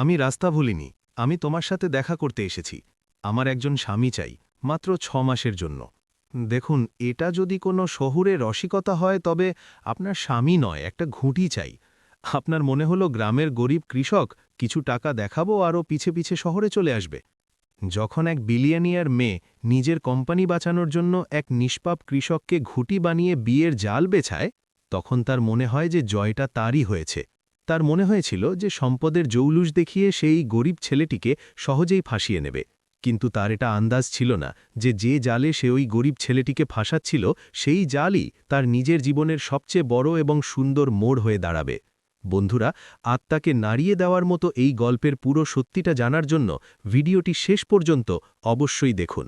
আমি রাস্তা ভুলিনি, আমি তোমার সাথে দেখা করতে এসেছি, আমার একজন স্বামী চাই, মাত্র ছ মাসের জন্য। দেখুন, এটা যদি কোনো শহুরে রসিকতা হয়, তবে আপনার স্বামী নয়, একটা ঘুঁটি চাই। আপনার মনে হলো গ্রামের গরিব কৃষক, কিছু টাকা দেখাবো আরও পিছে পিছে শহরে চলে আসবে। যখন এক বিলিয়নিয়ার মেয়ে নিজের কোম্পানি বাঁচানোর জন্য এক নিষ্পাপ কৃষককে ঘুঁটি বানিয়ে বিয়ের জাল বেছায়, তখন তার মনে হয় যে জয়টা তারই হয়েছে। তার মনে হয়েছিল যে সম্পদের জৌলুস দেখিয়ে সেই গরিব ছেলেটিকে সহজেই ফাঁসিয়ে নেবে। কিন্তু তার এটা আন্দাজ ছিল না যে যে জালে সে ওই গরিব ছেলেটিকে ফাঁসাচ্ছিল, সেই জালই তার নিজের জীবনের সবচেয়ে বড় এবং সুন্দর মোড় হয়ে দাঁড়াবে। বন্ধুরা, আত্মাকে নাড়িয়ে দেওয়ার মতো এই গল্পের পুরো সত্যিটা জানার জন্য ভিডিওটি শেষ পর্যন্ত অবশ্যই দেখুন।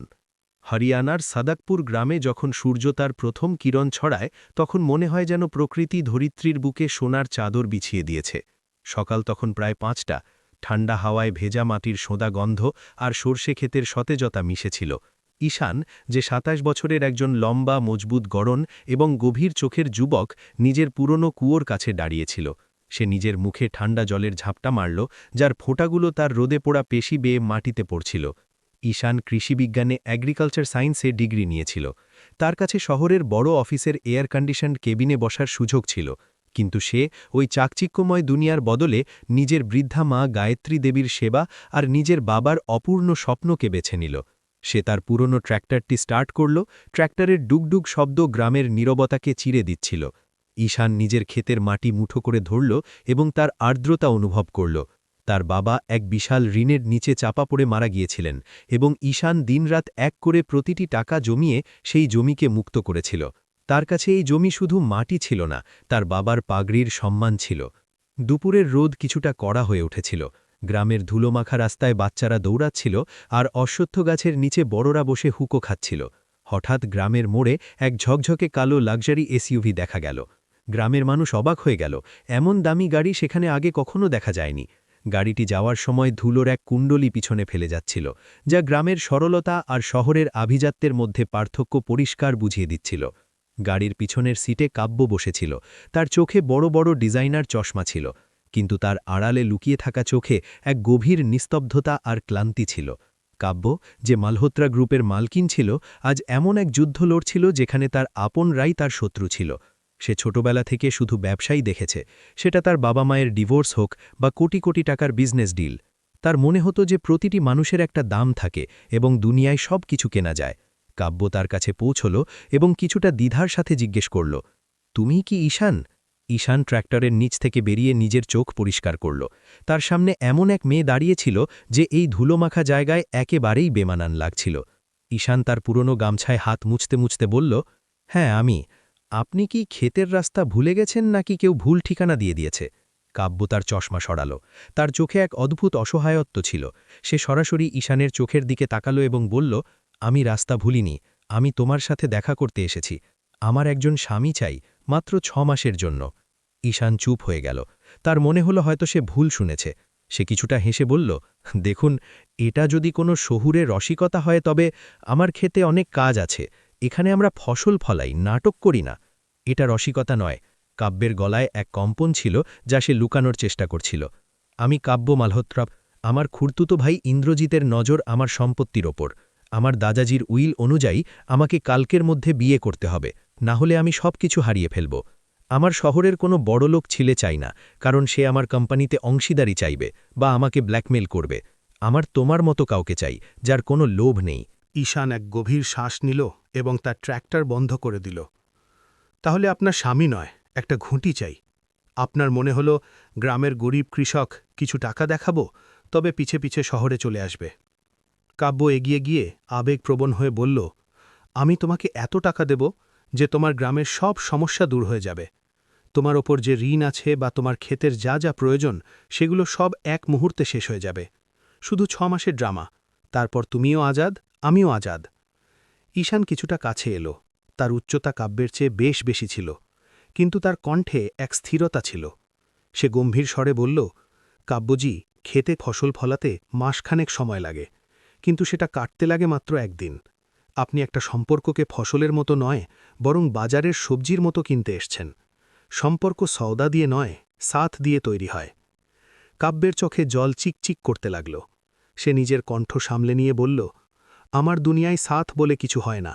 হরিয়ানার সাদাকপুর গ্রামে যখন সূর্য তার প্রথম কিরণ ছড়ায়, তখন মনে হয় যেন প্রকৃতি ধরিত্রীর বুকে সোনার চাদর বিছিয়ে দিয়েছে। সকাল তখন প্রায় পাঁচটা, ঠান্ডা হাওয়ায় ভেজা মাটির সোঁদা গন্ধ আর সর্ষে ক্ষেতের সতেজতা মিশেছিল। ঈশান, যে ২৭ বছরের একজন লম্বা, মজবুত গড়ন এবং গভীর চোখের যুবক, নিজের পুরনো কুয়োর কাছে দাঁড়িয়েছিল। সে নিজের মুখে ঠান্ডা জলের ঝাপটা মারল, যার ফোঁটাগুলো তার রোদে পোড়া পেশি বেয়ে মাটিতে পড়ছিল। ঈশান কৃষিবিজ্ঞানে অ্যাগ্রিকালচার সায়েন্সে ডিগ্রি নিয়েছিল। তার কাছে শহরের বড় অফিসের এয়ার কন্ডিশন কেবিনে বসার সুযোগ ছিল, কিন্তু সে ওই চাকচিক্যময় দুনিয়ার বদলে নিজের বৃদ্ধা মা গায়ত্রী দেবীর সেবা আর নিজের বাবার অপূর্ণ স্বপ্নকে বেছে নিল। সে তার পুরনো ট্র্যাক্টরটি স্টার্ট করল, ট্র্যাক্টরের ডুগডুগ শব্দ গ্রামের নীরবতাকে চিরে দিচ্ছিল। ঈশান নিজের ক্ষেতের মাটি মুঠো করে ধরল এবং তার আর্দ্রতা অনুভব করল। তার বাবা এক বিশাল ঋণের নিচে চাপা পড়ে মারা গিয়েছিলেন এবং ঈশান দিনরাত এক করে প্রতিটি টাকা জমিয়ে সেই জমিকে মুক্ত করেছিল। তার কাছে এই জমি শুধু মাটি ছিল না, তার বাবার পাগড়ির সম্মান ছিল। দুপুরের রোদ কিছুটা কড়া হয়ে উঠেছিল। গ্রামের ধুলোমাখা রাস্তায় বাচ্চারা দৌড়াচ্ছিল আর অশ্বত্থ গাছের নিচে বড়রা বসে হুকো খাচ্ছিল। হঠাৎ গ্রামের মোড়ে এক ঝকঝকে কালো লাক্সারি এসইউভি দেখা গেল। গ্রামের মানুষ অবাক হয়ে গেল, এমন দামি গাড়ি সেখানে আগে কখনো দেখা যায়নি। গাড়িটি যাওয়ার সময় ধুলোর এক কুণ্ডলি পিছনে ফেলে যাচ্ছিল, যা গ্রামের সরলতা আর শহরের আভিজাত্যের মধ্যে পার্থক্য পরিষ্কার বুঝিয়ে দিচ্ছিল। গাড়ির পিছনের সিটে কাব্য বসেছিল, তার চোখে বড় বড় ডিজাইনার চশমা ছিল, কিন্তু তার আড়ালে লুকিয়ে থাকা চোখে এক গভীর নিস্তব্ধতা আর ক্লান্তি ছিল। কাব্য, যে মালহোত্রা গ্রুপের মালকিন ছিল, আজ এমন এক যুদ্ধ লড়ছিল যেখানে তার আপনরাই তার শত্রু ছিল। সে ছোটবেলা থেকে শুধু ব্যবসায়ী দেখেছে। সেটা তার বাবা মায়ের ডিভোর্স হোক বা কোটি কোটি টাকার বিজনেস ডিল। তার মনে হতো যে প্রতিটি মানুষের একটা দাম থাকে এবং দুনিয়ায় সব কিছু কেনা যায়। কাব্য তার কাছে পৌঁছল এবং কিছুটা দ্বিধার সাথে জিজ্ঞেস করল, তুমি কি ঈশান? ঈশান ট্র্যাক্টরের নিচ থেকে বেরিয়ে নিজের চোখ পরিষ্কার করল। তার সামনে এমন এক মেয়ে দাঁড়িয়েছিল যে এই ধুলোমাখা জায়গায় একেবারেই বেমানান লাগছিল। ঈশান তার পুরনো গামছায় হাত মুছতে মুছতে বলল হ্যাঁ আমি। আপনি কি ক্ষেতের রাস্তা ভুলে গেছেন নাকি কেউ ভুল ঠিকানা দিয়ে দিয়েছে? কাব্য তার চশমা সরালো। তার চোখে এক অদ্ভুত অসহায়ত্ব ছিল। সে সরাসরি ঈশানের চোখের দিকে তাকালো এবং বলল, আমি রাস্তা ভুলিনি। আমি তোমার সাথে দেখা করতে এসেছি। আমার একজন স্বামী চাই, মাত্র ছ মাসের জন্য। ঈশান চুপ হয়ে গেল। তার মনে হলো হয়তো সে ভুল শুনেছে। সে কিছুটা হেসে বলল, দেখুন, এটা যদি কোনো শহুরে রসিকতা হয় তবে আমার ক্ষেতে অনেক কাজ আছে। এখানে আমরা ফসল ফলাই, নাটক করি না। এটা রসিকতা নয়। কাব্যের গলায় এক কম্পন ছিল যা সে লুকানোর চেষ্টা করছিল। আমি কাব্য মালহোত্রা, আমার খুর্তুতো ভাই ইন্দ্রজিতের নজর আমার সম্পত্তির ওপর। আমার দাদাজির উইল অনুযায়ী আমাকে কালকের মধ্যে বিয়ে করতে হবে, না হলে আমি সব কিছু হারিয়ে ফেলব। আমার শহরের কোনো বড়লোক ছিলে চাই না, কারণ সে আমার কোম্পানিতে অংশীদারি চাইবে বা আমাকে ব্ল্যাকমেল করবে। আমার তোমার মতো কাউকে চাই, যার কোনো লোভ নেই। ঈশান এক গভীর শ্বাস নিল এবং তার ট্র্যাক্টর বন্ধ করে দিল। তাহলে আপনার স্বামী নয়, একটা ঘুঁটি চাই। আপনার মনে হলো গ্রামের গরিব কৃষক, কিছু টাকা দেখাবো, তবে পিছে পিছে শহরে চলে আসবে। কাব্য এগিয়ে গিয়ে আবেগপ্রবণ হয়ে বলল, আমি তোমাকে এত টাকা দেব যে তোমার গ্রামের সব সমস্যা দূর হয়ে যাবে। তোমার ওপর যে ঋণ আছে বা তোমার ক্ষেতের যা যা প্রয়োজন, সেগুলো সব এক মুহূর্তে শেষ হয়ে যাবে। শুধু ছ মাসের ড্রামা, তারপর তুমিও আজাদ আমিও আজাদ। ঈশান কিছুটা কাছে এলো। তার উচ্চতা কাব্যের চেয়ে বেশ বেশি ছিল, কিন্তু তার কণ্ঠে এক স্থিরতা ছিল। সে গম্ভীর স্বরে বলল, কাব্যজি, খেতে ফসল ফলাতে মাসখানেক সময় লাগে, কিন্তু সেটা কাটতে লাগে মাত্র একদিন। আপনি একটা সম্পর্ককে ফসলের মতো নয়, বরং বাজারের সবজির মতো কিনতে এসছেন। সম্পর্ক সওদা দিয়ে নয়, সাথ দিয়ে তৈরি হয়। কাব্যের চোখে জল চিকচিক করতে লাগল। সে নিজের কণ্ঠ সামলে নিয়ে বলল আমার দুনিয়ায় সাথ বলে কিছু হয় না।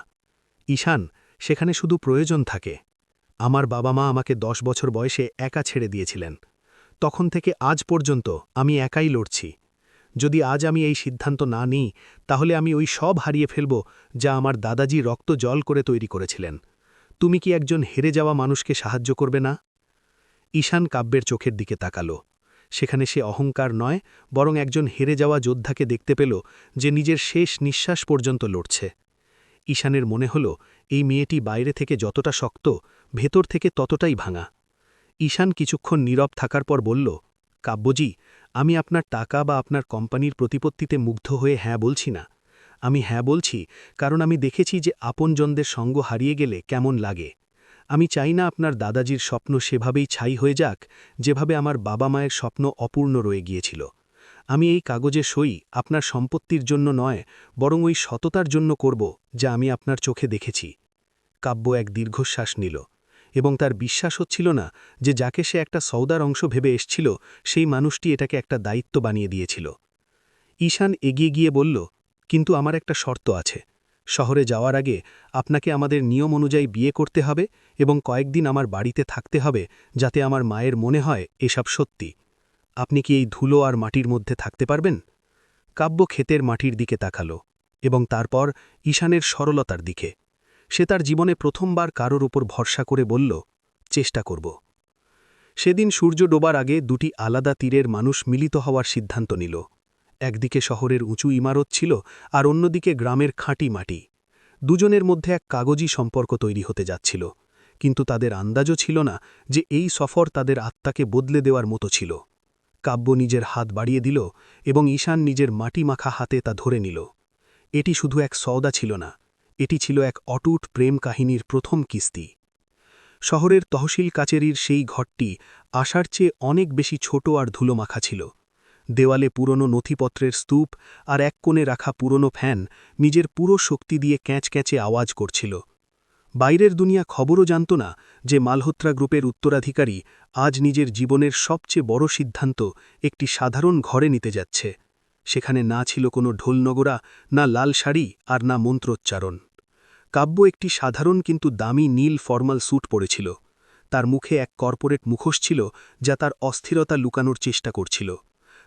ঈশান, সেখানে শুধু প্রয়োজন থাকে। আমার বাবা মা আমাকে দশ বছর বয়সে একা ছেড়ে দিয়েছিলেন। তখন থেকে আজ পর্যন্ত আমি একাই লড়ছি। যদি আজ আমি এই সিদ্ধান্ত না নিই, তাহলে আমি ওই সব হারিয়ে ফেলব যা আমার দাদাজি রক্ত জল করে তৈরি করেছিলেন। তুমি কি একজন হেরে যাওয়া মানুষকে সাহায্য করবে না? ঈশান কাব্যের চোখের দিকে তাকালো। সেখানে সে অহংকার নয়, বরং একজন হেরে যাওয়া যোদ্ধাকে দেখতে পেল যে নিজের শেষ নিঃশ্বাস পর্যন্ত লড়ছে। ঈশানের মনে হল, এই মেয়েটি বাইরে থেকে যতটা শক্ত, ভেতর থেকে ততটাই ভাঙা। ঈশান কিছুক্ষণ নীরব থাকার পর বলল, কাব্যজি, আমি আপনার টাকা বা আপনার কোম্পানির প্রতিপত্তিতে মুগ্ধ হয়ে হ্যাঁ বলছি না। আমি হ্যাঁ বলছি, কারণ আমি দেখেছি যে আপনজনদের সঙ্গ হারিয়ে গেলে কেমন লাগে। আমি চাই না আপনার দাদাজির স্বপ্ন সেভাবেই ছাই হয়ে যাক, যেভাবে আমার বাবা মায়ের স্বপ্ন অপূর্ণ রয়ে গিয়েছিল। আমি এই কাগজে সই আপনার সম্পত্তির জন্য নয়, বরং ওই সততার জন্য করব, যা আমি আপনার চোখে দেখেছি। কাব্য এক দীর্ঘশ্বাস নিল, এবং তার বিশ্বাস হচ্ছিল না যে যাকে সে একটা সৌদার অংশ ভেবে এসছিল, সেই মানুষটি এটাকে একটা দায়িত্ব বানিয়ে দিয়েছিল। ঈশান এগিয়ে গিয়ে বলল, কিন্তু আমার একটা শর্ত আছে। শহরে যাওয়ার আগে আপনাকে আমাদের নিয়ম অনুযায়ী বিয়ে করতে হবে এবং কয়েকদিন আমার বাড়িতে থাকতে হবে যাতে আমার মায়ের মনে হয় এসব সত্যি। আপনি কি এই ধুলো আর মাটির মধ্যে থাকতে পারবেন? কাব্য ক্ষেতের মাটির দিকে তাকালো এবং তারপর ঈশানের সরলতার দিকে। সে তার জীবনে প্রথমবার কারোর উপর ভরসা করে বলল, চেষ্টা করব। সেদিন সূর্য ডোবার আগে দুটি আলাদা তীরের মানুষ মিলিত হওয়ার সিদ্ধান্ত নিল। একদিকে শহরের উঁচু ইমারত ছিল আর অন্যদিকে গ্রামের খাঁটি মাটি। দুজনের মধ্যে এক কাগজি সম্পর্ক তৈরি হতে যাচ্ছিল, কিন্তু তাদের আন্দাজও ছিল না যে এই সফর তাদের আত্মাকে বদলে দেওয়ার মতো ছিল। কাব্য নিজের হাত বাড়িয়ে দিল এবং ঈশান নিজের মাটি মাখা হাতে তা ধরে নিল। এটি শুধু এক সওদা ছিল না, এটি ছিল এক অটুট প্রেম কাহিনীর প্রথম কিস্তি। শহরের তহসিল কাচেরির সেই ঘরটি আশার চেয়ে অনেক বেশি ছোট আর ধুলোমাখা ছিল। দেওয়ালে পুরনো নথিপত্রের স্তূপ আর এক কোণে রাখা পুরনো ফ্যান নিজের পুরো শক্তি দিয়ে ক্যাঁচ ক্যাঁচে আওয়াজ করছিল। বাইরের দুনিয়া খবরও জানত না যে মালহোত্রা গ্রুপের উত্তরাধিকারী আজ নিজের জীবনের সবচেয়ে বড় সিদ্ধান্ত একটি সাধারণ ঘরে নিতে যাচ্ছে। সেখানে না ছিল কোনো ঢোলনগরা না লাল শাড়ি আর না মন্ত্রোচ্চারণ। কাব্য একটি সাধারণ কিন্তু দামি নীল ফর্মাল স্যুট পরেছিল। তার মুখে এক কর্পোরেট মুখোশ ছিল যা তার অস্থিরতা লুকানোর চেষ্টা করছিল।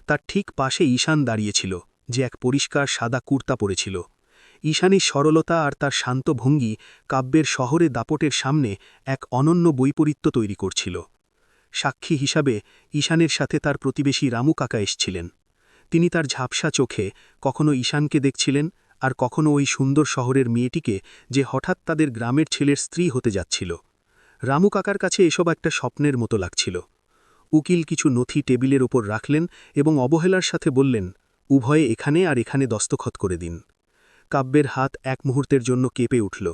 তার ঠিক পাশে ঈশান দাঁড়িয়েছিল, যে এক পরিষ্কার সাদা কুর্তা পরেছিল। ঈশানের সরলতা আর তার শান্ত ভঙ্গি কাব্যের শহরে দাপটের সামনে এক অনন্য বৈপরীত্য তৈরি করছিল। সাক্ষী হিসাবে ঈশানের সাথে তার প্রতিবেশী রামু কাকা এসছিলেন। তিনি তার ঝাপসা চোখে কখনো ঈশানকে দেখছিলেন আর কখনো ওই সুন্দর শহরের মেয়েটিকে যে হঠাৎ তাদের গ্রামের ছেলের স্ত্রী হতে যাচ্ছিল। রামু কাকার কাছে এসব একটা স্বপ্নের মতো লাগছিল। উকিল কিছু নথি টেবিলের ওপর রাখলেন এবং অবহেলার সাথে বললেন, উভয়ে এখানে আর এখানে দস্তখত করে দিন। কাব্যের হাত এক মুহূর্তের জন্য কেঁপে উঠল।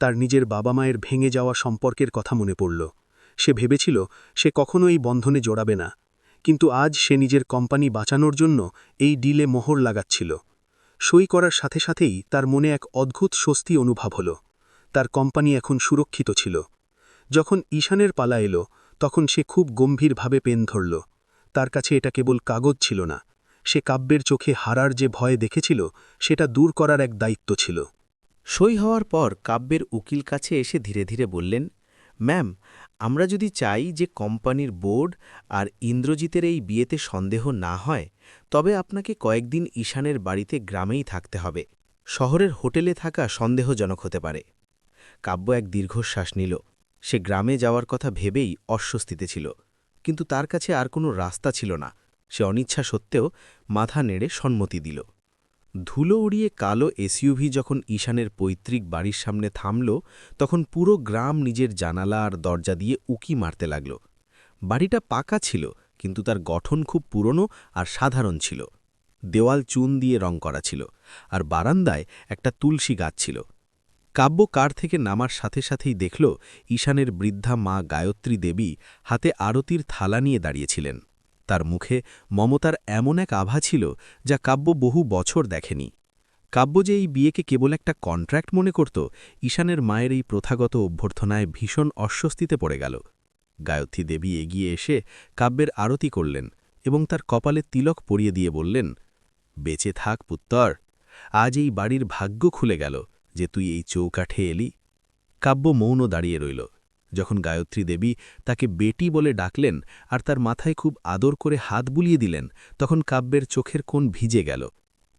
তার নিজের বাবা মায়ের ভেঙে যাওয়া সম্পর্কের কথা মনে পড়ল। সে ভেবেছিল, সে কখনো এই বন্ধনে জড়াবে না। কিন্তু আজ সে নিজের কোম্পানি বাঁচানোর জন্য এই ডিলে মোহর লাগাচ্ছিল। সই করার সাথে সাথেই তার মনে এক অদ্ভুত স্বস্তি অনুভব হল। তার কোম্পানি এখন সুরক্ষিত ছিল। যখন ঈশানের পালা এলো তখন সে খুব গম্ভীরভাবে পেন ধরল। তার কাছে এটা কেবল কাগজ ছিল না। সে কাব্যের চোখে হারার যে ভয় দেখেছিল, সেটা দূর করার এক দায়িত্ব ছিল। সই হওয়ার পর কাব্যের উকিল কাছে এসে ধীরে ধীরে বললেন, ম্যাম, আমরা যদি চাই যে কোম্পানির বোর্ড আর ইন্দ্রজিতের এই বিয়েতে সন্দেহ না হয়, তবে আপনাকে কয়েকদিন ঈশানের বাড়িতে গ্রামেই থাকতে হবে। শহরের হোটেলে থাকা সন্দেহজনক হতে পারে। কাব্য এক দীর্ঘশ্বাস নিল। সে গ্রামে যাওয়ার কথা ভেবেই অস্বস্তিতে ছিল, কিন্তু তার কাছে আর কোনো রাস্তা ছিল না। সে অনিচ্ছা সত্ত্বেও মাথা নেড়ে সম্মতি দিল। ধুলো উড়িয়ে কালো এসইউভি যখন ঈশানের পৈতৃক বাড়ির সামনে থামল, তখন পুরো গ্রাম নিজের জানালা আর দরজা দিয়ে উকি মারতে লাগল। বাড়িটা পাকা ছিল, কিন্তু তার গঠন খুব পুরনো আর সাধারণ ছিল। দেওয়াল চুন দিয়ে রং করা ছিল, আর বারান্দায় একটা তুলসী গাছ ছিল। কাব্য কার থেকে নামার সাথে সাথেই দেখল ঈশানের বৃদ্ধা মা গায়ত্রী দেবী হাতে আরতির থালা নিয়ে দাঁড়িয়েছিলেন। তার মুখে মমতার এমন এক আভা ছিল যা কাব্য বহু বছর দেখেনি। কাব্য যে এই বিয়েকে কেবল একটা কন্ট্রাক্ট মনে করত, ঈশানের মায়ের এই প্রথাগত অভ্যর্থনায় ভীষণ অস্বস্তিতে পড়ে গেল। গায়ত্রী দেবী এগিয়ে এসে কাব্যের আরতি করলেন এবং তার কপালে তিলক পরিয়ে দিয়ে বললেন, বেঁচে থাক পুত্তর, আজ এই বাড়ির ভাগ্য খুলে গেল যে তুই এই চৌকাঠে এলি। কাব্য মৌন দাঁড়িয়ে রইল। যখন গায়ত্রী দেবী তাকে বেটি বলে ডাকলেন আর তার মাথায় খুব আদর করে হাত বুলিয়ে দিলেন, তখন কাব্যের চোখের কোণ ভিজে গেল।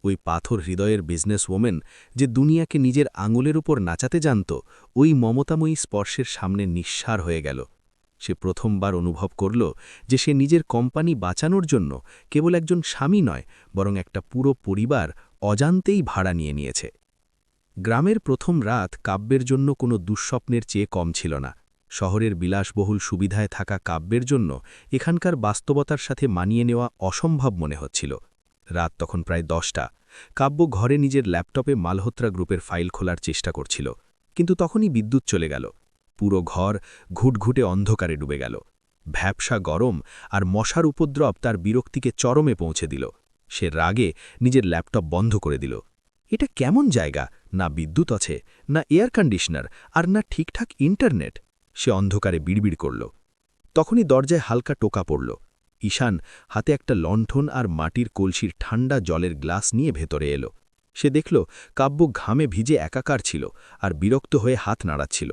ওই পাথর হৃদয়ের বিজনেস ওমেন যে দুনিয়াকে নিজের আঙুলের উপর নাচাতে জানত, ওই মমতাময়ী স্পর্শের সামনে নিঃসার হয়ে গেল। সে প্রথমবার অনুভব করল যে সে নিজের কোম্পানি বাঁচানোর জন্য কেবল একজন স্বামী নয়, বরং একটা পুরো পরিবার অজান্তেই ভাড়া নিয়ে নিয়েছে। গ্রামের প্রথম রাত কাব্যের জন্য কোনো দুঃস্বপ্নের চেয়ে কম ছিল না। শহরের বিলাসবহুল সুবিধায় থাকা কাব্যের জন্য এখানকার বাস্তবতার সাথে মানিয়ে নেওয়া অসম্ভব মনে হচ্ছিল। রাত তখন প্রায় দশটা। কাব্য ঘরে নিজের ল্যাপটপে মালহোত্রা গ্রুপের ফাইল খোলার চেষ্টা করছিল। কিন্তু তখনই বিদ্যুৎ চলে গেল। পুরো ঘর ঘুটঘুটে অন্ধকারে ডুবে গেল। ভ্যাবসা গরম আর মশার উপদ্রব তার বিরক্তিকে চরমে পৌঁছে দিল। সে রাগে নিজের ল্যাপটপ বন্ধ করে দিল। এটা কেমন জায়গা? না বিদ্যুৎ আছে, না এয়ার কন্ডিশনার আর না ঠিকঠাক ইন্টারনেট সে অন্ধকারে বিড়বিড় করল। তখনই দরজায় হালকা টোকা পড়ল। ঈশান হাতে একটা লণ্ঠন আর মাটির কলসির ঠান্ডা জলের গ্লাস নিয়ে ভেতরে এলো। সে দেখল কাব্য ঘামে ভিজে একাকার ছিল আর বিরক্ত হয়ে হাত নাড়াচ্ছিল।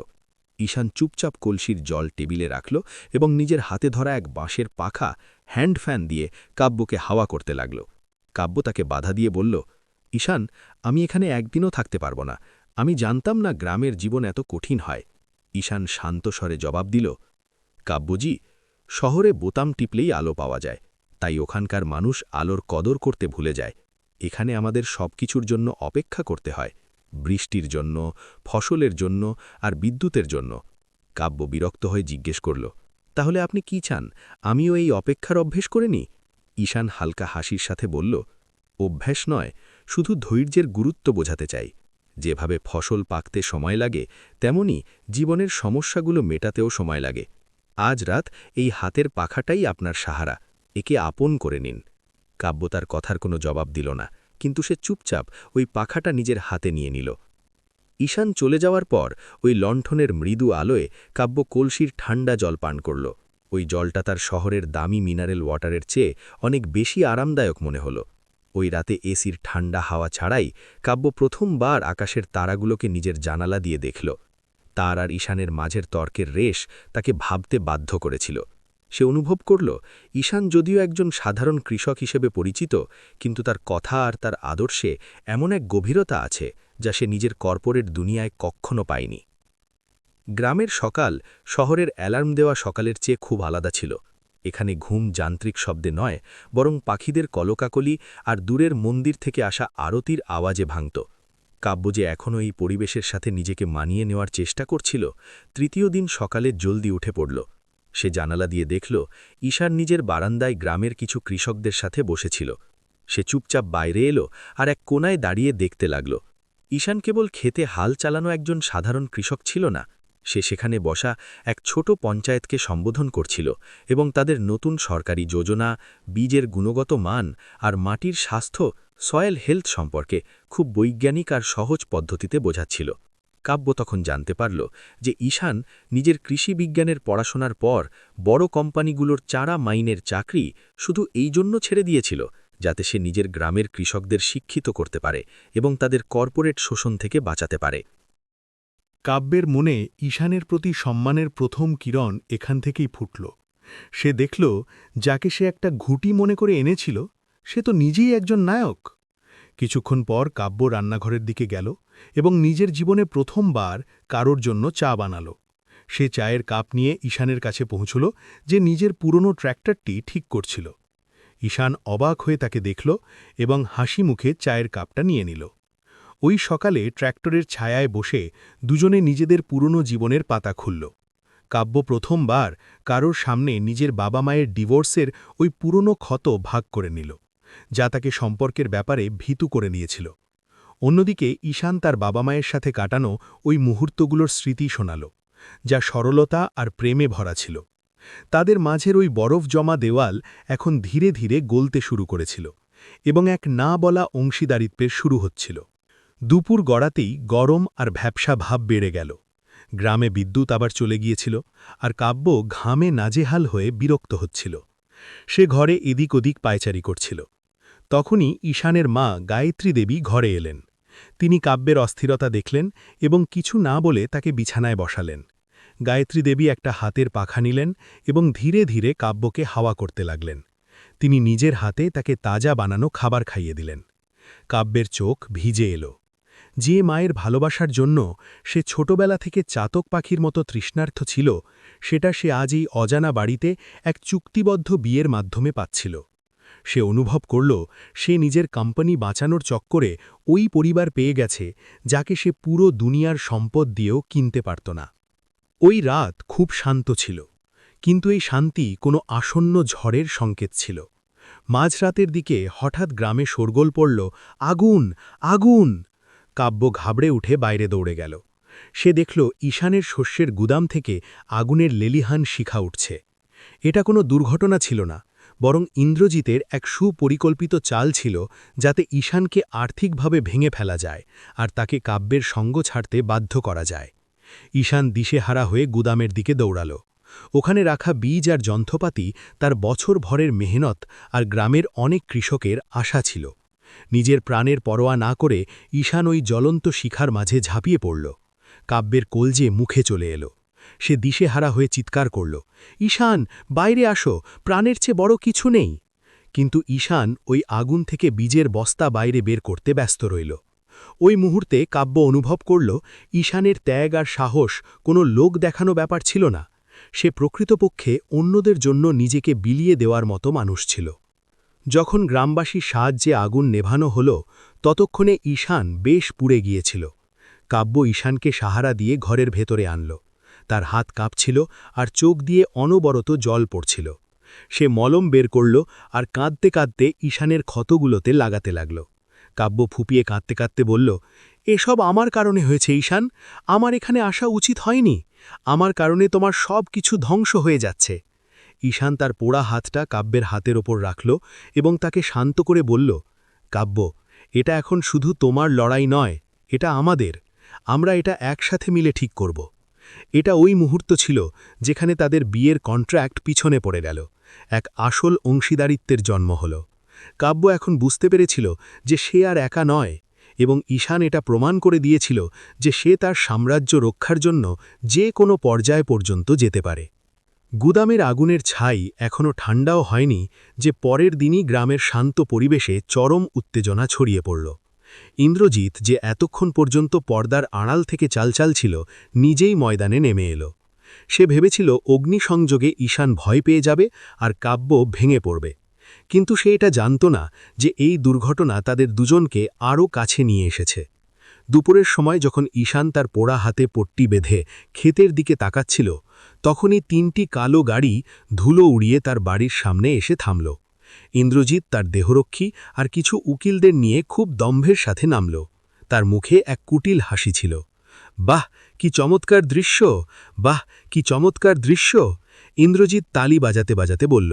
ঈশান চুপচাপ কলসির জল টেবিলে রাখল এবং নিজের হাতে ধরা এক বাঁশের পাখা হ্যান্ড ফ্যান দিয়ে কাব্যকে হাওয়া করতে লাগল। কাব্য তাকে বাধা দিয়ে বলল ঈশান, আমি এখানে একদিনও থাকতে পারব না। আমি জানতাম না গ্রামের জীবন এত কঠিন হয়। ঈশান শান্ত স্বরে জবাব দিল, কাব্যজি, শহরে বোতাম টিপলেই আলো পাওয়া যায়। তাই ওখানকার মানুষ আলোর কদর করতে ভুলে যায়। এখানে আমাদের সবকিছুর জন্য অপেক্ষা করতে হয়। বৃষ্টির জন্য, ফসলের জন্য আর বিদ্যুতের জন্য। কাব্য বিরক্ত হয়ে জিজ্ঞেস করল, তাহলে আপনি কি চান? আমিও এই অপেক্ষার অভ্যেস করে নি ঈশান হালকা হাসির সাথে বলল, অভ্যাস নয় শুধু ধৈর্যের গুরুত্ব বোঝাতে চাই। যেভাবে ফসল পাকতে সময় লাগে, তেমনি জীবনের সমস্যাগুলো মেটাতেও সময় লাগে। আজ রাত এই হাতের পাখাটাই আপনার সাহারা, একে আপন করে নিন। কাব্য তার কথার কোনো জবাব দিল না, কিন্তু সে চুপচাপ ওই পাখাটা নিজের হাতে নিয়ে নিল। ঈশান চলে যাওয়ার পর ওই লণ্ঠনের মৃদু আলোয় কাব্য কলসির ঠান্ডা জল পান করল। ওই জলটা তার শহরের দামি মিনারেল ওয়াটারের চেয়ে অনেক বেশি আরামদায়ক মনে হল। ওই রাতে এসির ঠান্ডা হাওয়া ছাড়াই কাব্য প্রথমবার আকাশের তারাগুলোকে নিজের জানালা দিয়ে দেখল। তার আর ঈশানের মাঝের তর্কের রেশ তাকে ভাবতে বাধ্য করেছিল। সে অনুভব করল, ঈশান যদিও একজন সাধারণ কৃষক হিসেবে পরিচিত, কিন্তু তার কথা আর তার আদর্শে এমন এক গভীরতা আছে যা সে নিজের কর্পোরেট দুনিয়ায় কখনো পায়নি। গ্রামের সকাল শহরের অ্যালার্ম দেওয়া সকালের চেয়ে খুব আলাদা ছিল। এখানে ঘুম যান্ত্রিক শব্দে নয়, বরং পাখিদের কলকাকলি আর দূরের মন্দির থেকে আসা আরতির আওয়াজে ভাঙত। কাব্য যে এখনও এই পরিবেশের সাথে নিজেকে মানিয়ে নেওয়ার চেষ্টা করছিল, তৃতীয় দিন সকালে জলদি উঠে পড়ল। সে জানালা দিয়ে দেখল ঈশার নিজের বারান্দায় গ্রামের কিছু কৃষকদের সাথে বসেছিল। সে চুপচাপ বাইরে এলো আর এক কোনায় দাঁড়িয়ে দেখতে লাগল। ঈশান কেবল খেতে হাল চালানো একজন সাধারণ কৃষক ছিল না সে সেখানে বসা এক ছোট পঞ্চায়েতকে সম্বোধন করছিল এবং তাদের নতুন সরকারি যোজনা, বীজের গুণগত মান আর মাটির স্বাস্থ্য, সয়েল হেলথ সম্পর্কে খুব বৈজ্ঞানিক আর সহজ পদ্ধতিতে বোঝাচ্ছিল। কাব্য তখন জানতে পারল যে ঈশান নিজের কৃষি বিজ্ঞানের পড়াশোনার পর বড় কোম্পানিগুলোর চারা মাইনের চাকরি শুধু এই জন্য ছেড়ে দিয়েছিল যাতে সে নিজের গ্রামের কৃষকদের শিক্ষিত করতে পারে এবং তাদের কর্পোরেট শোষণ থেকে বাঁচাতে পারে। কাব্যের মনে ঈশানের প্রতি সম্মানের প্রথম কিরণ এখান থেকেই ফুটল। সে দেখল, যাকে সে একটা ঘুটি মনে করে এনেছিল, সে তো নিজেই একজন নায়ক। কিছুক্ষণ পর কাব্য রান্নাঘরের দিকে গেল এবং নিজের জীবনে প্রথমবার কারোর জন্য চা বানাল। সে চায়ের কাপ নিয়ে ঈশানের কাছে পৌঁছল যে নিজের পুরনো ট্র্যাক্টরটি ঠিক করছিল। ঈশান অবাক হয়ে তাকে দেখল এবং হাসি মুখে চায়ের কাপটা নিয়ে নিল। ওই সকালে ট্র্যাক্টরের ছায়ায় বসে দুজনে নিজেদের পুরনো জীবনের পাতা খুলল। কাব্য প্রথমবার কারোর সামনে নিজের বাবা মায়ের ডিভোর্সের ওই পুরনো ক্ষত ভাগ করে নিল, যা তাকে সম্পর্কের ব্যাপারে ভীতু করে নিয়েছিল। অন্যদিকে ঈশান তার বাবা মায়ের সাথে কাটানো ওই মুহূর্তগুলোর স্মৃতি শোনাল, যা সরলতা আর প্রেমে ভরা ছিল। তাদের মাঝের ওই বরফ জমা দেওয়াল এখন ধীরে ধীরে গলতে শুরু করেছিল এবং এক না বলা অংশীদারিত্বের শুরু হচ্ছিল। দুপুর গড়াতেই গরম আর ভ্যাবসা ভাব বেড়ে গেল। গ্রামে বিদ্যুৎ আবার চলে গিয়েছিল আর কাব্য ঘামে নাজেহাল হয়ে বিরক্ত হচ্ছিল। সে ঘরে এদিক ওদিক পায়চারি করছিল। তখনই ঈশানের মা গায়ত্রী দেবী ঘরে এলেন। তিনি কাব্যের অস্থিরতা দেখলেন এবং কিছু না বলে তাকে বিছানায় বসালেন। গায়ত্রী দেবী একটা হাতের পাখা নিলেন এবং ধীরে ধীরে কাব্যকে হাওয়া করতে লাগলেন। তিনি নিজের হাতে তাকে তাজা বানানো খাবার খাইয়ে দিলেন। কাব্যের চোখ ভিজে এলো। যে মায়ের ভালোবাসার জন্য সে ছোটবেলা থেকে চাতক পাখির মতো তৃষ্ণার্থ ছিল, সেটা সে আজ এই অজানা বাড়িতে এক চুক্তিবদ্ধ বিয়ের মাধ্যমে পাচ্ছিল। সে অনুভব করল, সে নিজের কোম্পানি বাঁচানোর চক্করে ওই পরিবার পেয়ে গেছে, যাকে সে পুরো দুনিয়ার সম্পদ দিয়েও কিনতে পারত না। ওই রাত খুব শান্ত ছিল, কিন্তু এই শান্তি কোনো আসন্ন ঝড়ের সংকেত ছিল। মাঝরাতের দিকে হঠাৎ গ্রামে শোরগোল পড়ল, আগুন! আগুন! কাব্য ঘাবড়ে উঠে বাইরে দৌড়ে গেল। সে দেখল ঈশানের শস্যের গুদাম থেকে আগুনের লেলিহান শিখা উঠছে। এটা কোনো দুর্ঘটনা ছিল না, বরং ইন্দ্রজিতের এক সুপরিকল্পিত চাল ছিল যাতে ঈশানকে আর্থিকভাবে ভেঙে ফেলা যায় আর তাকে কাব্যের সঙ্গ ছাড়তে বাধ্য করা যায়। ঈশান দিশেহারা হয়ে গুদামের দিকে দৌড়াল। ওখানে রাখা বীজ আর যন্ত্রপাতি তার বছর ভরের মেহনত আর গ্রামের অনেক কৃষকের আশা ছিল। নিজের প্রাণের পরোয়া না করে ঈশান ওই জ্বলন্ত শিখার মাঝে ঝাঁপিয়ে পড়ল। কাব্যের কলজে মুখে চলে এলো। সে দিশেহারা হয়ে চিৎকার করল, ঈশান, বাইরে আসো, প্রাণের চেয়ে বড় কিছু নেই। কিন্তু ঈশান ওই আগুন থেকে বীজের বস্তা বাইরে বের করতে ব্যস্ত রইল। ওই মুহূর্তে কাব্য অনুভব করল, ঈশানের ত্যাগ আর সাহস কোনো লোক দেখানো ব্যাপার ছিল না। সে প্রকৃতপক্ষে অন্যদের জন্য নিজেকে বিলিয়ে দেওয়ার মতো মানুষ ছিল। যখন গ্রামবাসীর সাহায্যে আগুন নেভানো হল, ততক্ষণে ঈশান বেশ পুড়ে গিয়েছিল। কাব্য ঈশানকে সাহারা দিয়ে ঘরের ভেতরে আনল। তার হাত কাঁপছিল আর চোখ দিয়ে অনবরত জল পড়ছিল। সে মলম বের করল আর কাঁদতে কাঁদতে ঈশানের ক্ষতগুলোতে লাগাতে লাগল। কাব্য ফুপিয়ে কাঁদতে কাঁদতে বলল, এসব আমার কারণে হয়েছে ঈশান। আমার এখানে আসা উচিত হয়নি। আমার কারণে তোমার সব কিছু ধ্বংস হয়ে যাচ্ছে। ঈশান তার পোড়া হাতটা কাব্যের হাতের ওপর রাখল এবং তাকে শান্ত করে বলল, কাব্য, এটা এখন শুধু তোমার লড়াই নয়, এটা আমাদের। আমরা এটা একসাথে মিলে ঠিক করব। এটা ওই মুহূর্ত ছিল যেখানে তাদের বিয়ের কন্ট্রাক্ট পিছনে পড়ে গেল। এক আসল অংশীদারিত্বের জন্ম হল। কাব্য এখন বুঝতে পেরেছিল যে সে আর একা নয় এবং ঈশান এটা প্রমাণ করে দিয়েছিল যে সে তার সাম্রাজ্য রক্ষার জন্য যে কোনো পর্যায় পর্যন্ত যেতে পারে। গুদামের আগুনের ছাই এখনও ঠান্ডাও হয়নি যে পরের দিনই গ্রামের শান্ত পরিবেশে চরম উত্তেজনা ছড়িয়ে পড়ল। ইন্দ্রজিৎ যে এতক্ষণ পর্যন্ত পর্দার আড়াল থেকে চালচাল ছিল, নিজেই ময়দানে নেমে এলো। সে ভেবেছিল অগ্নিসংযোগে ঈশান ভয় পেয়ে যাবে আর কাব্য ভেঙে পড়বে। কিন্তু সে এটা জানত না যে এই দুর্ঘটনা তাদের দুজনকে আরও কাছে নিয়ে এসেছে। দুপুরের সময় যখন ঈশান তার পোড়া হাতে পট্টি বেঁধে ক্ষেতের দিকে তাকাচ্ছিল তখনই তিনটি কালো গাড়ি ধুলো উড়িয়ে তার বাড়ির সামনে এসে থামল। ইন্দ্রজিৎ তার দেহরক্ষী আর কিছু উকিলদের নিয়ে খুব দম্ভের সাথে নামল। তার মুখে এক কুটিল হাসি ছিল। বাহ, কি চমৎকার দৃশ্য! বাহ, কি চমৎকার দৃশ্য! ইন্দ্রজিৎ তালি বাজাতে বাজাতে বলল।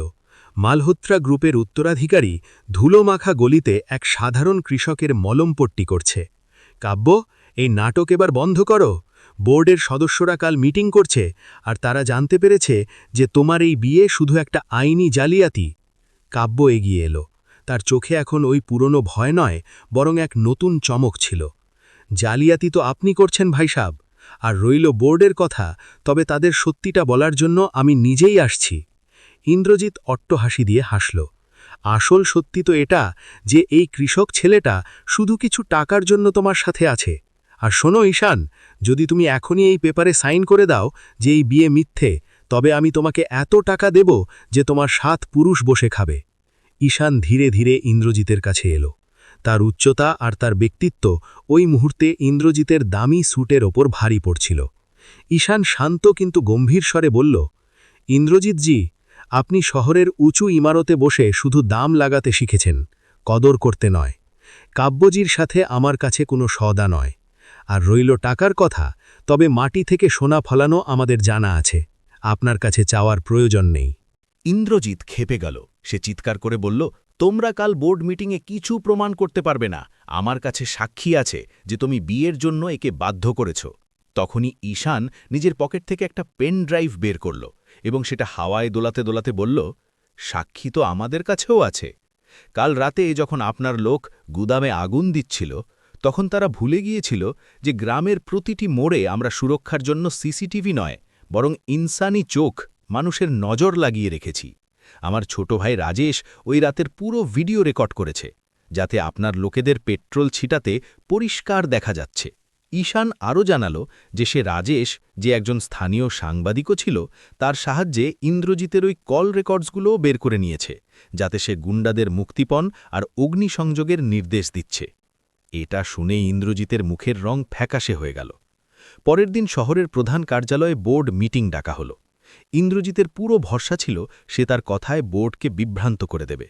মালহোত্রা গ্রুপের উত্তরাধিকারী ধুলো মাখা গলিতে এক সাধারণ কৃষকের মলমপট্টি করছে। কাব্য, এই নাটক এবার বন্ধ করো। বোর্ডের সদস্যরা কাল মিটিং করছে আর তারা জানতে পেরেছে যে তোমার এই বিয়ে শুধু একটা আইনি জালিয়াতি। কাব্য এগিয়ে এলো। তার চোখে এখন ওই পুরনো ভয় নয়, বরং এক নতুন চমক ছিল। জালিয়াতি তো আপনি করছেন ভাই সাব, আর রইল বোর্ডের কথা, তবে তাদের সত্যিটা বলার জন্য আমি নিজেই আসছি। ইন্দ্রজিৎ অট্টহাসি দিয়ে হাসল। আসল সত্যি তো এটা যে এই কৃষক ছেলেটা শুধু কিছু টাকার জন্য তোমার সাথে আছে। আর শোনো ঈশান, যদি তুমি এখনই এই পেপারে সাইন করে দাও যে এই বিয়ে মিথ্যে, তবে আমি তোমাকে এত টাকা দেব যে তোমার সাত পুরুষ বসে খাবে। ঈশান ধীরে ধীরে ইন্দ্রজিতের কাছে এলো। তার উচ্চতা আর তার ব্যক্তিত্ব ওই মুহূর্তে ইন্দ্রজিতের দামি স্যুটের ওপর ভারী পড়ছিল। ঈশান শান্ত কিন্তু গম্ভীর স্বরে বলল, ইন্দ্রজিৎজি, আপনি শহরের উঁচু ইমারতে বসে শুধু দাম লাগাতে শিখেছেন, কদর করতে নয়। কাব্যজির সাথে আমার কাছে কোনো সদা নয়। আর রইল টাকার কথা, তবে মাটি থেকে সোনা ফলানো আমাদের জানা আছে। আপনার কাছে চাওয়ার প্রয়োজন নেই। ইন্দ্রজিৎ খেপে গেল। সে চিৎকার করে বলল, তোমরা কাল বোর্ড মিটিংয়ে কিছু প্রমাণ করতে পারবে না। আমার কাছে সাক্ষী আছে যে তুমি বিয়ের জন্য একে বাধ্য করেছ। তখনই ঈশান নিজের পকেট থেকে একটা পেন ড্রাইভ বের করল এবং সেটা হাওয়ায় দোলাতে দোলাতে বলল, সাক্ষী তো আমাদের কাছেও আছে। কাল রাতে যখন আপনার লোক গুদামে আগুন দিচ্ছিল তখন তারা ভুলে গিয়েছিল যে গ্রামের প্রতিটি মোড়ে আমরা সুরক্ষার জন্য সিসিটিভি নয়, বরং ইনসানি চোখ মানুষের নজর লাগিয়ে রেখেছি। আমার ছোট ভাই রাজেশ ওই রাতের পুরো ভিডিও রেকর্ড করেছে, যাতে আপনার লোকেদের পেট্রোল ছিটাতে পরিষ্কার দেখা যাচ্ছে। ঈশান আরও জানালো যে সে রাজেশ যে একজন স্থানীয় সাংবাদিকও ছিল, তার সাহায্যে ইন্দ্রজিতের ওই কল রেকর্ডসগুলোও বের করে নিয়েছে, যাতে সে গুন্ডাদের মুক্তিপণ আর অগ্নিসংযোগের নির্দেশ দিচ্ছে। এটা শুনে ইন্দ্রজিতের মুখের রং ফ্যাকাশে হয়ে গেল। পরের দিন শহরের প্রধান কার্যালয়ে বোর্ড মিটিং ডাকা হল। ইন্দ্রজিতের পুরো ভরসা ছিল সে তার কথায় বোর্ডকে বিভ্রান্ত করে দেবে।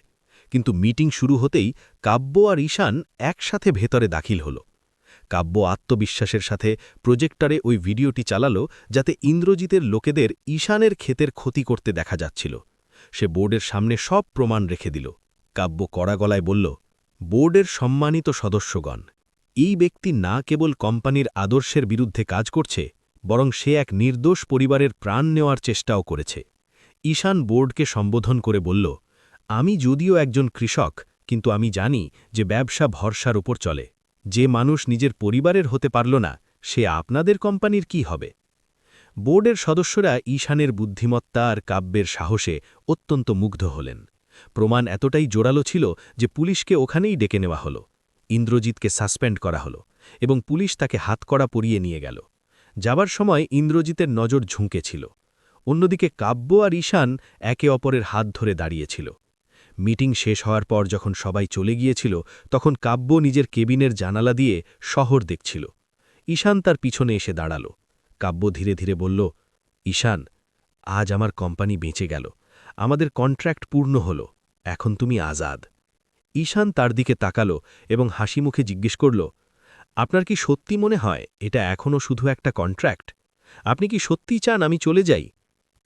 কিন্তু মিটিং শুরু হতেই কাব্য আর ঈশান একসাথে ভেতরে দাখিল হল। কাব্য আত্মবিশ্বাসের সাথে প্রজেক্টরে ওই ভিডিওটি চালালো যাতে ইন্দ্রজিতের লোকেদের ঈশানের ক্ষেতের ক্ষতি করতে দেখা যাচ্ছিল। সে বোর্ডের সামনে সব প্রমাণ রেখে দিল। কাব্য কড়া গলায় বলল বোর্ডের সম্মানিত সদস্যগণ, এই ব্যক্তি না কেবল কোম্পানির আদর্শের বিরুদ্ধে কাজ করছে, বরং সে এক নির্দোষ পরিবারের প্রাণ নেওয়ার চেষ্টাও করেছে। ঈশান বোর্ডকে সম্বোধন করে বলল, আমি যদিও একজন কৃষক, কিন্তু আমি জানি যে ব্যবসা ভরসার উপর চলে। যে মানুষ নিজের পরিবারের হতে পারল না, সে আপনাদের কোম্পানির কি হবে? বোর্ডের সদস্যরা ঈশানের বুদ্ধিমত্তা আর কাব্যের সাহসে অত্যন্ত মুগ্ধ হলেন। প্রমাণ এতটাই জোরালো ছিল যে পুলিশকে ওখানেই ডেকে নেওয়া হল। ইন্দ্রজিৎকে সাসপেন্ড করা হল এবং পুলিশ তাকে হাতকড়া পরিয়ে নিয়ে গেল। যাবার সময় ইন্দ্রজিতের নজর ঝুঁকে ছিল। অন্যদিকে কাব্য আর ঈশান একে অপরের হাত ধরে দাঁড়িয়েছিল। মিটিং শেষ হওয়ার পর যখন সবাই চলে গিয়েছিল, তখন কাব্য নিজের কেবিনের জানালা দিয়ে শহর দেখছিল। ঈশান তার পিছনে এসে দাঁড়াল। কাব্য ধীরে ধীরে বলল, ঈশান, আজ আমার কোম্পানি বেঁচে গেল। আমাদের কন্ট্রাক্ট পূর্ণ হল, এখন তুমি আজাদ। ঈশান তার দিকে তাকালো এবং হাসি মুখে জিজ্ঞেস করল, আপনার কি সত্যি মনে হয় এটা এখনও শুধু একটা কন্ট্রাক্ট? আপনি কি সত্যি চান আমি চলে যাই?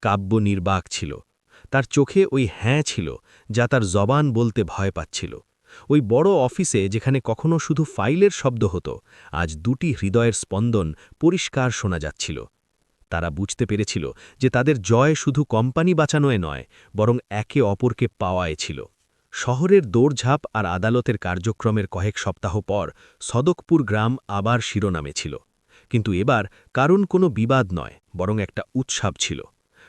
কাব্য নির্বাক ছিল। তার চোখে ওই হ্যাঁ ছিল, যা তার জবান বলতে ভয় পাচ্ছিল। ওই বড় অফিসে যেখানে কখনো শুধু ফাইলের শব্দ হতো, আজ দুটি হৃদয়ের স্পন্দন পরিষ্কার শোনা যাচ্ছিল। তারা বুঝতে পেরেছিল যে তাদের জয় শুধু কোম্পানি বাঁচানোয় নয়, বরং একে অপরকে পাওয়ায় ছিল। শহরের দৌড়ঝাঁপ আর আদালতের কার্যক্রমের কয়েক সপ্তাহ পর সদকপুর গ্রাম আবার শিরোনামে ছিল। কিন্তু এবার কারণ কোনো বিবাদ নয়, বরং একটা উৎসব ছিল।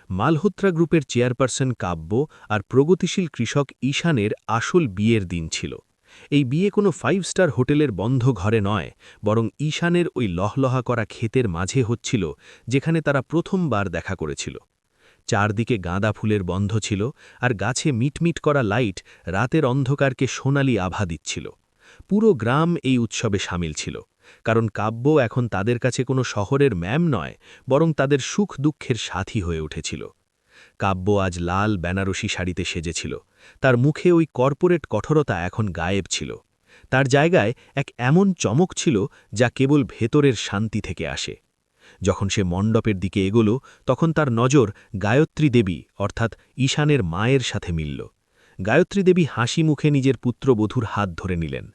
মালহোত্রা গ্রুপের চেয়ারপারসন কাব্য আর প্রগতিশীল কৃষক ঈশানের আসল বিয়ের দিন ছিল। এই বিয়ে কোনো ফাইভ স্টার হোটেলের বন্ধ ঘরে নয়, বরং ঈশানের ওই লহলহা করা ক্ষেতের মাঝে হচ্ছিল, যেখানে তারা প্রথমবার দেখা করেছিল। চারদিকে গাঁদা ফুলের বন্ধ ছিল, আর গাছে মিটমিট করা লাইট রাতের অন্ধকারকে সোনালি আভা দিচ্ছিল। পুরো গ্রাম এই উৎসবে সামিল ছিল, কারণ কাব্য এখন তাদের কাছে কোনো শহরের ম্যাম নয়, বরং তাদের সুখ দুঃখের সাথী হয়ে উঠেছিল। কাব্য আজ লাল বেনারসি শাড়িতে সেজেছিল তার মুখে ওই কর্পোরেট কঠোরতা এখন গায়েব ছিল। তার জায়গায় এক এমন চমক ছিল যা কেবল ভেতরের শান্তি থেকে আসে। যখন সে মণ্ডপের দিকে এগোল, তখন তার নজর গায়ত্রী দেবী, অর্থাৎ ঈশানের মায়ের সাথে মিলল। গায়ত্রী দেবী হাসি মুখে নিজের পুত্রবধূর হাত ধরে নিলেন।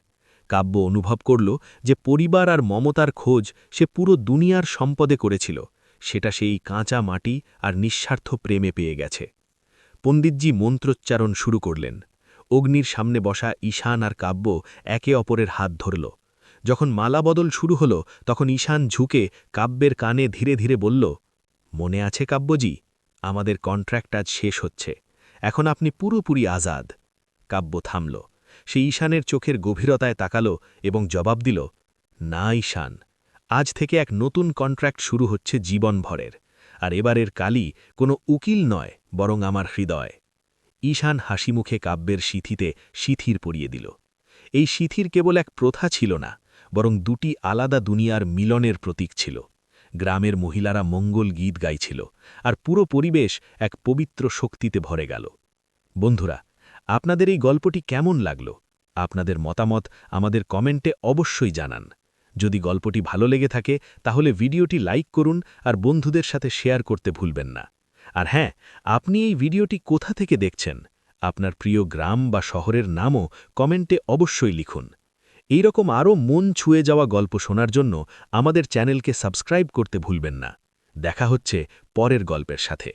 কাব্য অনুভব করল যে পরিবার আর মমতার খোঁজ সে পুরো দুনিয়ার সম্পদে করেছিল। সেটা সেই কাঁচা মাটি আর নিঃস্বার্থ প্রেমে পেয়ে গেছে। পণ্ডিতজি মন্ত্রোচ্চারণ শুরু করলেন। অগ্নির সামনে বসা ঈশান আর কাব্য একে অপরের হাত ধরল। যখন মালা বদল শুরু হল, তখন ঈশান ঝুঁকে কাব্যের কানে ধীরে ধীরে বলল, মনে আছে কাব্যজি? আমাদের কন্ট্রাক্ট আজ শেষ হচ্ছে। এখন আপনি পুরোপুরি আজাদ। কাব্য থামল। সে ঈশানের চোখের গভীরতায় তাকাল এবং জবাব দিল, না ঈশান, আজ থেকে এক নতুন কন্ট্রাক্ট শুরু হচ্ছে জীবনভরের। আর এবারের কালি কোনো উকিল নয় বরং আমার হৃদয়। ঈশান হাসিমুখে কাব্যের সিথিতে শিথির পরিয়ে দিল। এই শিথির কেবল এক প্রথা ছিল না, বরং দুটি আলাদা দুনিয়ার মিলনের প্রতীক ছিল। গ্রামের মহিলারা মঙ্গল গীত গাইছিল, আর পুরো পরিবেশ এক পবিত্র শক্তিতে ভরে গেল। বন্ধুরা, আপনাদের এই গল্পটি কেমন লাগল? আপনাদের মতামত আমাদের কমেন্টে অবশ্যই জানান। যদি গল্পটি ভালো লেগে থাকে, তাহলে ভিডিওটি লাইক করুন আর বন্ধুদের সাথে শেয়ার করতে ভুলবেন না। আর হ্যাঁ আপনি এই ভিডিওটি কোথা থেকে দেখছেন? আপনার প্রিয় গ্রাম বা শহরের নামও কমেন্টে অবশ্যই লিখুন। এইরকম আরও মন ছুঁয়ে যাওয়া গল্প শোনার জন্য আমাদের চ্যানেলকে সাবস্ক্রাইব করতে ভুলবেন না। দেখা হচ্ছে পরের গল্পের সাথে।